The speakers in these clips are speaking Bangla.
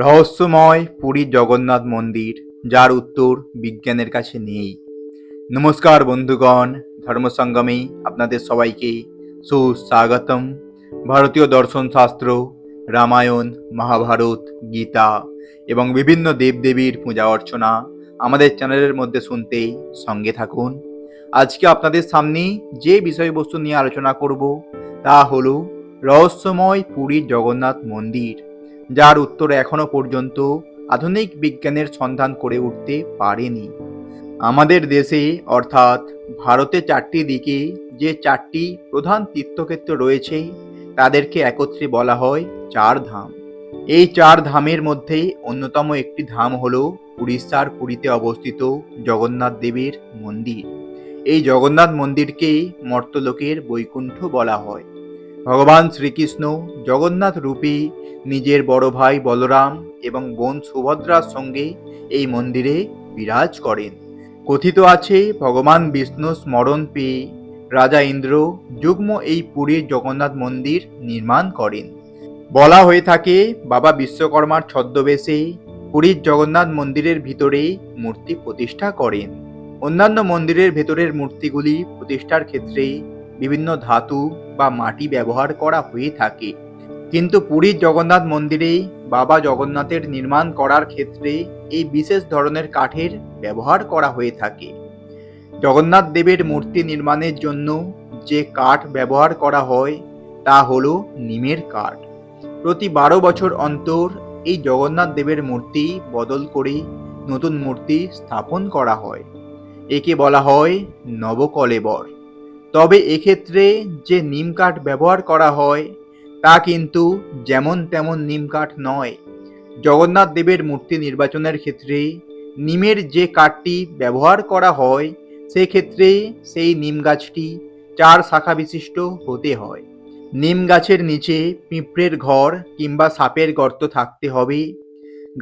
রহস্যময় পুরীর জগন্নাথ মন্দির, যার উত্তর বিজ্ঞানের কাছে নেই। নমস্কার বন্ধুগণ ধর্মসঙ্গমে আপনাদের সবাইকে সুস্বাগতম। ভারতীয় দর্শন শাস্ত্র, রামায়ণ, মহাভারত, গীতা এবং বিভিন্ন দেবদেবীর পূজা অর্চনা আমাদের চ্যানেলের মধ্যে শুনতে সঙ্গে থাকুন। আজকে আপনাদের সামনে যে বিষয়বস্তু নিয়ে আলোচনা করব তা হলো রহস্যময় পুরীর জগন্নাথ মন্দির। যার উত্তর এখনও পর্যন্ত আধুনিক বিজ্ঞানের সন্ধান করে উঠতে পারেনি। আমাদের দেশে, অর্থাৎ ভারতে চারটি দিকে যে চারটি প্রধান তীর্থক্ষেত্র রয়েছে, তাদেরকে একত্রে বলা হয় চার ধাম। এই চার ধামের মধ্যে অন্যতম একটি ধাম হল উড়িষ্যার পুরীতে অবস্থিত জগন্নাথ দেবের মন্দির। এই জগন্নাথ মন্দিরকে মর্তলোকের বৈকুণ্ঠ বলা হয়। ভগবান শ্রীকৃষ্ণ জগন্নাথ রূপী নিজের বড় ভাই বলরাম এবং বোন সুভদ্রার সঙ্গে এই মন্দিরে বিরাজ করেন। কথিত আছে, ভগবান বিষ্ণু স্মরণ পেয়ে রাজা ইন্দ্র যুগ্ম এই পুরীর জগন্নাথ মন্দির নির্মাণ করেন। বলা হয়ে থাকে, বাবা বিশ্বকর্মার ছদ্মবেশে পুরীর জগন্নাথ মন্দিরের ভিতরে মূর্তি প্রতিষ্ঠা করেন। অন্যান্য মন্দিরের ভেতরের মূর্তিগুলি প্রতিষ্ঠার ক্ষেত্রে বিভিন্ন ধাতু বা মাটি ব্যবহার করা হয়ে থাকে। কিন্তু পুরীর জগন্নাথ মন্দিরে বাবা জগন্নাথের নির্মাণ করার ক্ষেত্রে এই বিশেষ ধরনের কাঠের ব্যবহার করা হয়ে থাকে। জগন্নাথ দেবের মূর্তি নির্মাণের জন্য যে কাঠ ব্যবহার করা হয়, তা হল নিমের কাঠ। প্রতি বারো বছর অন্তর এই জগন্নাথ দেবের মূর্তি বদল করে নতুন মূর্তি স্থাপন করা হয়। একে বলা হয় নবকলেবর। তবে এক্ষেত্রে যে নিম কাঠ ব্যবহার করা হয়, তা কিন্তু যেমন তেমন নিম কাঠ নয়। জগন্নাথ দেবের মূর্তি নির্বাচনের ক্ষেত্রে নিমের যে কাঠটি ব্যবহার করা হয়, সেক্ষেত্রে সেই নিম গাছটি চার শাখা বিশিষ্ট হতে হয়। নিম গাছের নিচে পিঁপড়ের ঘর কিংবা সাপের গর্ত থাকতে হবে।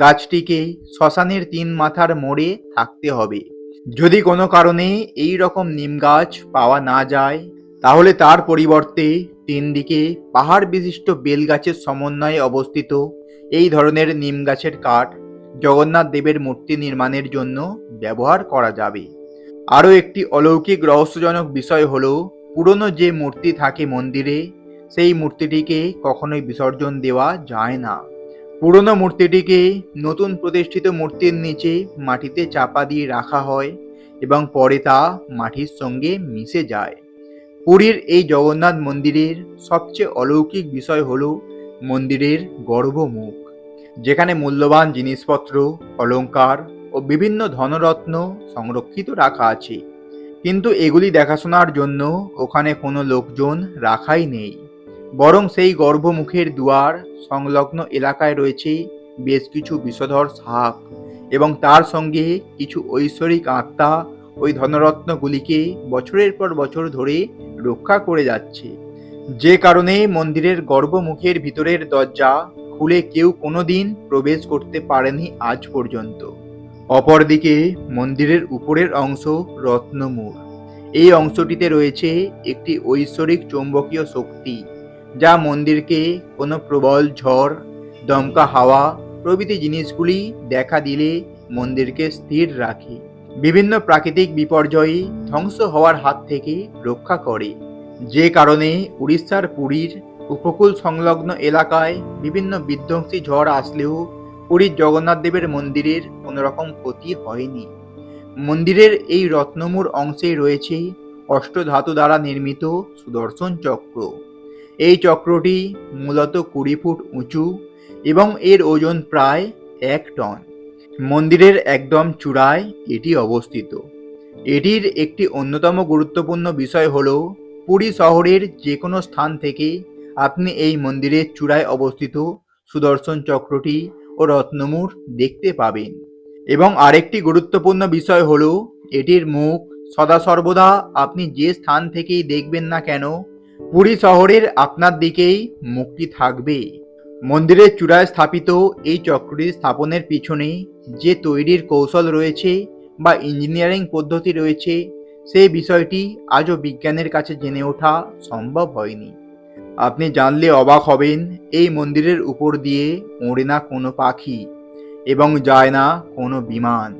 গাছটিকে শ্মশানের তিন মাথার মোড়ে থাকতে হবে। যদি কোনো কারণে এই রকম নিম গাছ পাওয়া না যায়, তাহলে তার পরিবর্তে তিন দিকে পাহাড় বিশিষ্ট বেল গাছের সমন্বয়ে অবস্থিত এই ধরনের নিম গাছের কাঠ জগন্নাথ দেবের মূর্তি নির্মাণের জন্য ব্যবহার করা যাবে। আরও একটি অলৌকিক রহস্যজনক বিষয় হলো, পুরনো যে মূর্তি থাকে মন্দিরে, সেই মূর্তিটিকে কখনোই বিসর্জন দেওয়া যায় না। পুরনো মূর্তিটিকে নতুন প্রতিষ্ঠিত মূর্তির নিচে মাটিতে চাপা দিয়ে রাখা হয় এবং পরে তা মাটির সঙ্গে মিশে যায়। পুরীর এই জগন্নাথ মন্দিরের সবচেয়ে অলৌকিক বিষয় হল মন্দিরের গর্ভমুখ, যেখানে মূল্যবান জিনিসপত্র, অলংকার ও বিভিন্ন ধনরত্ন সংরক্ষিত রাখা আছে। কিন্তু এগুলি দেখাশোনার জন্য ওখানে কোনো লোকজন রাখাই নেই। বরং সেই গর্ভমুখের দুয়ার সংলগ্ন এলাকায় রয়েছে বেশ কিছু বিষধর শাক এবং তার সঙ্গে কিছু ঐশ্বরিক আত্মা ওই ধনরত্নগুলিকে বছরের পর বছর ধরে রক্ষা করে যাচ্ছে। যে কারণে মন্দিরের গর্ভমুখের ভিতরের দরজা খুলে কেউ কোনোদিন প্রবেশ করতে পারেনি আজ পর্যন্ত। অপরদিকে মন্দিরের উপরের অংশ রত্নমূর এই অংশটিতে রয়েছে একটি ঐশ্বরিক চৌম্বকীয় শক্তি। যা মন্দিরকে কোনো প্রবল ঝড়, দমকা হাওয়া প্রভৃতি জিনিসগুলি দেখা দিলে মন্দিরকে স্থির রাখে। বিভিন্ন প্রাকৃতিক বিপর্যয়ে ধ্বংস হওয়ার হাত থেকে রক্ষা করে। যে কারণে উড়িষ্যার পুরীর উপকূল সংলগ্ন এলাকায় বিভিন্ন বিধ্বংসী ঝড় আসলেও পুরীর জগন্নাথ দেবের মন্দিরের কোনো রকম ক্ষতি হয়নি। মন্দিরের এই রত্নমূর অংশে রয়েছে অষ্টধাতু দ্বারা নির্মিত সুদর্শন চক্র। এই চক্রটি মূলত কুড়ি ফুট উঁচু এবং এর ওজন প্রায় এক টন। মন্দিরের একদম চূড়ায় এটি অবস্থিত। এটির একটি অন্যতম গুরুত্বপূর্ণ বিষয় হল, পুরী শহরের যে কোনো স্থান থেকে আপনি এই মন্দিরের চূড়ায় অবস্থিত সুদর্শন চক্রটি ও রত্নমূর দেখতে পাবেন। এবং আরেকটি গুরুত্বপূর্ণ বিষয় হল, এটির মুখ সদা সর্বদা আপনি যে স্থান থেকেই দেখবেন না কেন পুরী শহরের আপনার দিকেই মুক্তি থাকবে। মন্দিরের চূড়ায় স্থাপিত এই চক্রটি স্থাপনের পিছনে যে তৈরির কৌশল রয়েছে বা ইঞ্জিনিয়ারিং পদ্ধতি রয়েছে, সেই বিষয়টি আজও বিজ্ঞানের কাছে জেনে ওঠা সম্ভব হয়নি। আপনি জানলে অবাক হবেন, এই মন্দিরের উপর দিয়ে ওড়ে না কোনো পাখি এবং যায় না কোনো বিমান।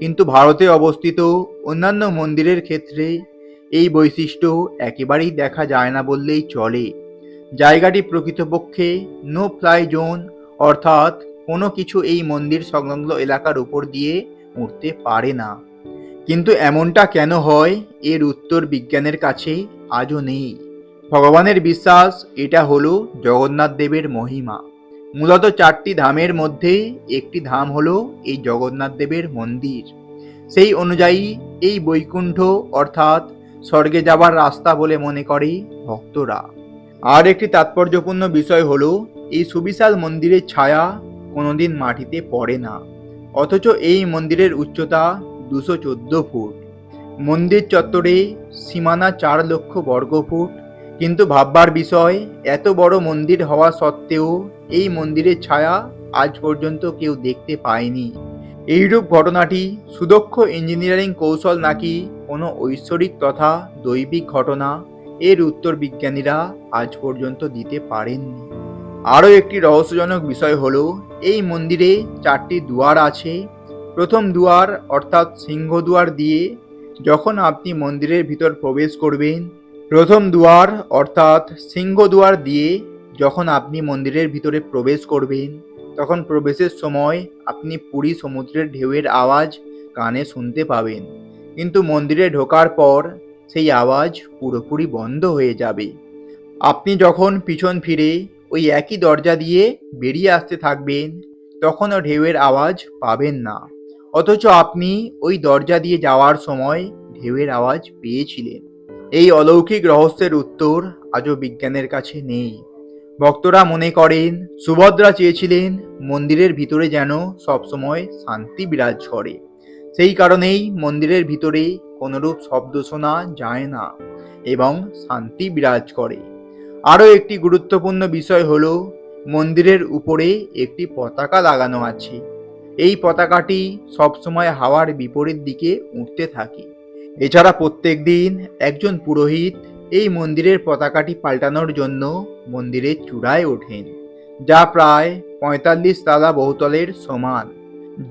কিন্তু ভারতে অবস্থিত অন্যান্য মন্দিরের ক্ষেত্রে এই বৈশিষ্ট্য একেবারেই দেখা যায় না বললেই চলে। জায়গাটি প্রকৃতপক্ষে নো ফ্লাই জোন অর্থাৎ কোনো কিছু এই মন্দির সংলগ্ন এলাকার উপর দিয়ে উঠতে পারে না। কিন্তু এমনটা কেন হয়, এর উত্তর বিজ্ঞানের কাছে আজও নেই। ভগবানের বিশ্বাস, এটা হলো জগন্নাথ দেবের মহিমা। মূলত চারটি ধামের মধ্যে একটি ধাম হলো এই জগন্নাথ দেবের মন্দির। সেই অনুযায়ী এই বৈকুণ্ঠ, অর্থাৎ স্বর্গে যাবার রাস্তা বলে মনে করে ভক্তরা। আর একটি তাৎপর্যপূর্ণ বিষয় হলো, এই সুবিশাল মন্দিরের ছায়া কোনোদিন মাটিতে পড়ে না। অথচ এই মন্দিরের উচ্চতা দুশো চোদ্দ ফুট। মন্দির চত্বরে সীমানা চার লক্ষ বর্গ ফুট। কিন্তু ভাববার বিষয়, এত বড় মন্দির হওয়া সত্ত্বেও এই মন্দিরের ছায়া আজ পর্যন্ত কেউ দেখতে পায়নি। এইরূপ ঘটনাটি সুদক্ষ ইঞ্জিনিয়ারিং কৌশল নাকি কোনো ঐশ্বরিক তথা দৈবিক ঘটনা? এর উত্তর বিজ্ঞানীরা আজ পর্যন্ত দিতে পারেননি। আরও একটি রহস্যজনক বিষয় হলো, এই মন্দিরে চারটি দুয়ার আছে। প্রথম দুয়ার অর্থাৎ সিংহ দুয়ার দিয়ে যখন আপনি মন্দিরের ভিতর প্রবেশ করবেন, প্রথম দুয়ার অর্থাৎ সিংহ দুয়ার দিয়ে যখন আপনি মন্দিরের ভিতরে প্রবেশ করবেন তখন প্রবেশের সময় আপনি পুরী সমুদ্রের ঢেউয়ের আওয়াজ কানে শুনতে পাবেন। কিন্তু মন্দিরে ঢোকার পর সেই আওয়াজ পুরোপুরি বন্ধ হয়ে যাবে। আপনি যখন পিছন ফিরে ওই একই দরজা দিয়ে বেরিয়ে আসতে থাকবেন, তখনও ঢেউয়ের আওয়াজ পাবেন না। অথচ আপনি ওই দরজা দিয়ে যাওয়ার সময় ঢেউয়ের আওয়াজ পেয়েছিলেন। এই অলৌকিক রহস্যের উত্তর আজও বিজ্ঞানের কাছে নেই। ভক্তরা মনে করেন, সুভদ্রা চেয়েছিলেন মন্দিরের ভিতরে যেন সবসময় শান্তি বিরাজ করে। সেই কারণেই মন্দিরের ভিতরে কোনোরূপ শব্দ শোনা যায় না এবং শান্তি বিরাজ করে। আরও একটি গুরুত্বপূর্ণ বিষয় হল, মন্দিরের উপরে একটি পতাকা লাগানো আছে। এই পতাকাটি সবসময় হাওয়ার বিপরীত দিকে উঠতে থাকে। এছাড়া প্রত্যেক দিন একজন পুরোহিত এই মন্দিরের পতাকাটি পাল্টানোর জন্য মন্দিরের চূড়ায় ওঠেন, যা প্রায় পঁয়তাল্লিশ তালা বহুতলের সমান।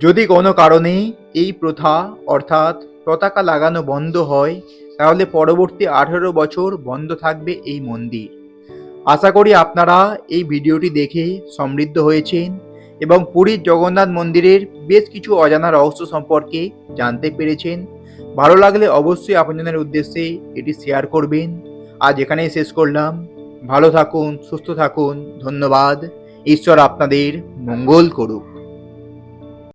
যদি কোনো কারণে এই প্রথা অর্থাৎ পতাকা লাগানো বন্ধ হয়, তাহলে পরবর্তী আঠেরো বছর বন্ধ থাকবে এই মন্দির। আশা করি আপনারা এই ভিডিওটি দেখে সমৃদ্ধ হয়েছেন এবং পুরীর জগন্নাথ মন্দিরের বেশ কিছু অজানা রহস্য সম্পর্কে জানতে পেরেছেন। ভালো লাগলে অবশ্যই আপনাদের উদ্দেশ্যে এটি শেয়ার করবেন। আজ এখানেই শেষ করলাম। ভালো থাকুন সুস্থ থাকুন ধন্যবাদ। ঈশ্বর আপনাদের মঙ্গল করুক।